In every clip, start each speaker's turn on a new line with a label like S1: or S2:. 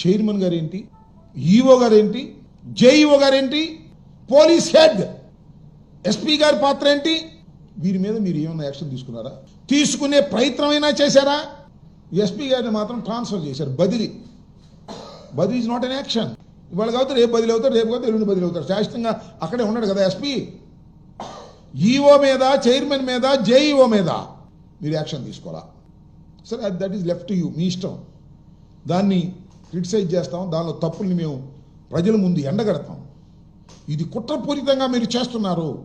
S1: Chairman గారేంటి? EO గారేంటి? JEO గారేంటి? Police head! SP గారి పాత్ర ఏంటి వీరి మీద మీరు ఏమైనా యాక్షన్ తీసుకున్నారా? తీసుకునే ప్రయత్నం అయినా చేశారా? ఎస్పీ గారిని మాత్రం ట్రాన్స్ఫర్ చేశారు. బదిలీ. బదిలీ ఇస్ నాట్ అన్ యాక్షన్. ఇవాళ కాబట్టి రేపు బదిలీ అవుతారు రేపు కాబట్టి ఎల్లుండి బదిలీ అవుతారు. శాశ్వతంగా అక్కడే ఉన్నాడు కదా ఎస్పీ? ఈఓ మీద చైర్మన్ మీద జేఈఓ మీద మీరు యాక్షన్ తీసుకోవాలా? సరే దట్ ఈస్ లెఫ్ట్ యూ మీ ఇష్టం. దాన్ని క్రిటిసైజ్ చేస్తాం. దానిలో తప్పుల్ని మేము ప్రజల ముందు ఎండగడతాం. ఇది కుట్రపూరితంగా మీరు చేస్తున్నారు.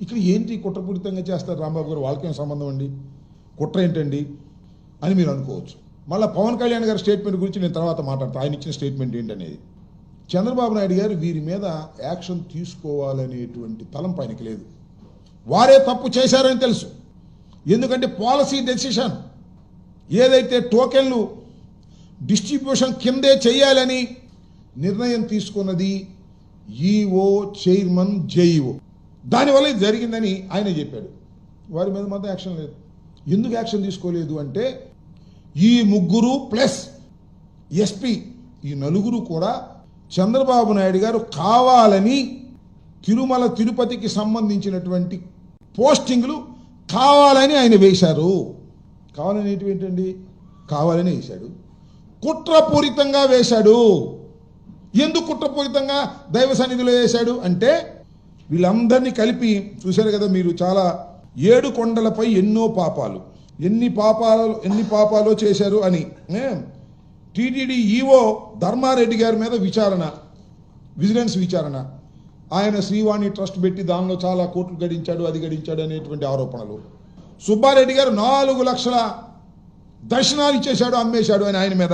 S1: ఇక్కడ ఏంటి కుట్రపూరితంగా చేస్తారు రాంబాబు గారు? వాళ్ళకేం సంబంధం అండి? కుట్ర ఏంటండి? అని మీరు అనుకోవచ్చు. మళ్ళీ పవన్ కళ్యాణ్ గారి స్టేట్మెంట్ గురించి నేను తర్వాత మాట్లాడతాను ఆయన ఇచ్చిన స్టేట్మెంట్ ఏంటనేది. చంద్రబాబు నాయుడు గారు వీరి మీద యాక్షన్ తీసుకోవాలనేటువంటి తలంపు ఆయనకి లేదు. వారే తప్పు చేశారని తెలుసు. ఎందుకంటే పాలసీ డెసిషన్ ఏదైతే టోకెన్లు డిస్ట్రిబ్యూషన్ కిందే చేయాలని నిర్ణయం తీసుకున్నది ఈఓ చైర్మన్ జేఈఓ. దానివల్ల ఇది జరిగిందని ఆయన చెప్పాడు. వారి మీద మాత్రం యాక్షన్ లేదు. ఎందుకు యాక్షన్ తీసుకోలేదు అంటే ఈ ముగ్గురు ప్లస్ ఎస్పీ ఈ నలుగురు కూడా చంద్రబాబు నాయుడు గారు కావాలని తిరుమల తిరుపతికి సంబంధించినటువంటి పోస్టింగ్లు కావాలని ఆయన వేశారు. కావాలని ఏంటి ఏంటండి? కావాలని వేశాడు. కుట్రపూరితంగా వేశాడు. ఎందుకు కుట్రపూరితంగా దైవ సన్నిధిలో వేశాడు అంటే వీళ్ళందరినీ కలిపి చూశారు కదా మీరు చాలా ఏడు కొండలపై ఎన్నో పాపాలు. ఎన్ని పాపాలు ఎన్ని పాపాలు చేశారు అని. టీటీడీ ఈఓ ధర్మారెడ్డి గారి మీద విచారణ విజిలెన్స్ విచారణ. ఆయన శ్రీవాణి ట్రస్ట్ పెట్టి దానిలో చాలా కోట్లు గడించాడు అది గడించాడు అనేటువంటి ఆరోపణలు. సుబ్బారెడ్డి గారు నాలుగు లక్షల దర్శనాలు ఇచ్చేశాడు అమ్మేశాడు అని ఆయన మీద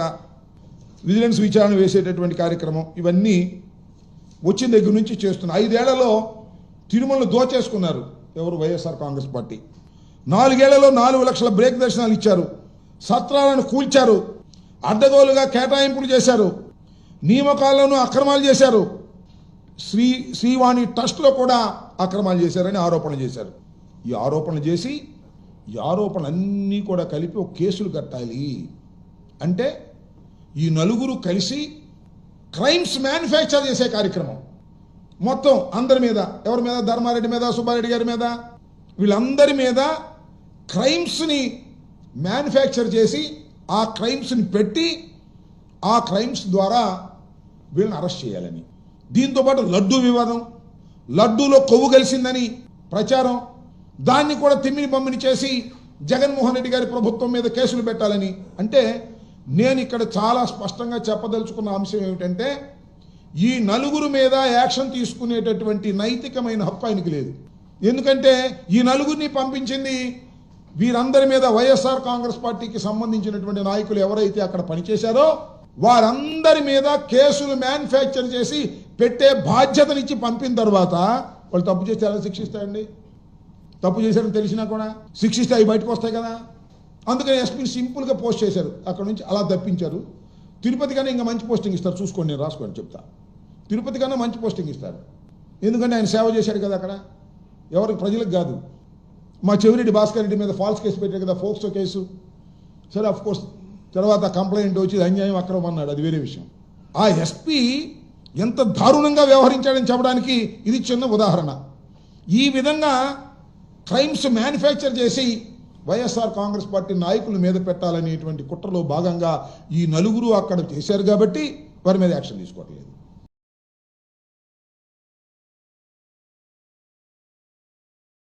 S1: విజిలెన్స్ విచారణ వేసేటటువంటి కార్యక్రమం ఇవన్నీ వచ్చిన దగ్గర నుంచి చేస్తున్న ఐదేళ్ళలో తిరుమలను దోచేసుకున్నారు ఎవరు? వైఎస్ఆర్ కాంగ్రెస్ పార్టీ. నాలుగేళ్ళలో నాలుగు లక్షల బ్రేక్ దర్శనాలు ఇచ్చారు. సత్రాలను కూల్చారు. అడ్డగోలుగా కేటాయింపులు చేశారు. నియామకాల్లోనూ అక్రమాలు చేశారు. శ్రీ శ్రీవాణి ట్రస్ట్లో కూడా అక్రమాలు చేశారని ఆరోపణలు చేశారు. ఈ ఆరోపణలు చేసి ఈ ఆరోపణలన్నీ కూడా కలిపి ఒక కేసులు కట్టాలి. అంటే ఈ నలుగురు కలిసి క్రైమ్స్ మ్యానుఫ్యాక్చర్ చేసే కార్యక్రమం. మొత్తం అందరి మీద ఎవరి మీద? ధర్మారెడ్డి మీద సుబ్బారెడ్డి గారి మీద? వీళ్ళందరి మీద క్రైమ్స్ని మ్యానుఫ్యాక్చర్ చేసి ఆ క్రైమ్స్ని పెట్టి ఆ క్రైమ్స్ ద్వారా వీళ్ళని అరెస్ట్ చేయాలని. దీంతోపాటు లడ్డూ వివాదం. లడ్డూలో కొవ్వు కలిసిందని ప్రచారం. దాన్ని కూడా తిమ్మిని బమ్మిని చేసి జగన్మోహన్ రెడ్డి గారి ప్రభుత్వం మీద కేసులు పెట్టాలని. అంటే నేను ఇక్కడ చాలా స్పష్టంగా చెప్పదలుచుకున్న అంశం ఏమిటంటే ఈ నలుగురు మీద యాక్షన్ తీసుకునేటటువంటి నైతికమైన హక్కు ఆయనకి లేదు. ఎందుకంటే ఈ నలుగురిని పంపించింది వీరందరి మీద వైఎస్ఆర్ కాంగ్రెస్ పార్టీకి సంబంధించినటువంటి నాయకులు ఎవరైతే అక్కడ పనిచేశారో వారందరి మీద కేసులు మ్యానుఫ్యాక్చర్ చేసి పెట్టే బాధ్యతనిచ్చి పంపిన తర్వాత వాళ్ళు తప్పు చేస్తే ఎలా శిక్షిస్తాయండి తప్పు చేశారని తెలిసినా కూడా శిక్షిస్తే అవి బయటకు వస్తాయి కదా. అందుకని ఎస్పీని సింపుల్గా పోస్ట్ చేశారు. అక్కడ నుంచి అలా తప్పించారు. తిరుపతి కన్నా ఇంకా మంచి పోస్టింగ్ ఇస్తారు. చూసుకోండి నేను రాసుకోండి చెప్తా. తిరుపతి కన్నా మంచి పోస్టింగ్ ఇస్తారు. ఎందుకంటే ఆయన సేవ చేశాడు కదా అక్కడ. ఎవరికి? ప్రజలకు కాదు. మా చెవిరెడ్డి భాస్కర్ రెడ్డి మీద ఫాల్స్ కేసు పెట్టారు కదా ఫోక్సో కేసు సరే అఫ్ కోర్స్ తర్వాత కంప్లైంట్ వచ్చి అన్యాయం అక్రమం అన్నాడు. అది వేరే విషయం. ఆ ఎస్పీ ఎంత దారుణంగా వ్యవహరించాడని చెప్పడానికి ఇది చిన్న ఉదాహరణ. ఈ విధంగా క్రైమ్స్ మ్యానుఫ్యాక్చర్ చేసి వైఎస్ఆర్ కాంగ్రెస్ పార్టీ నాయకుల మీద పెట్టాలనేటువంటి కుట్రలో భాగంగా ఈ నలుగురు అక్కడ చేశారు కాబట్టి వారి మీద యాక్షన్ తీసుకోవట్లేదు.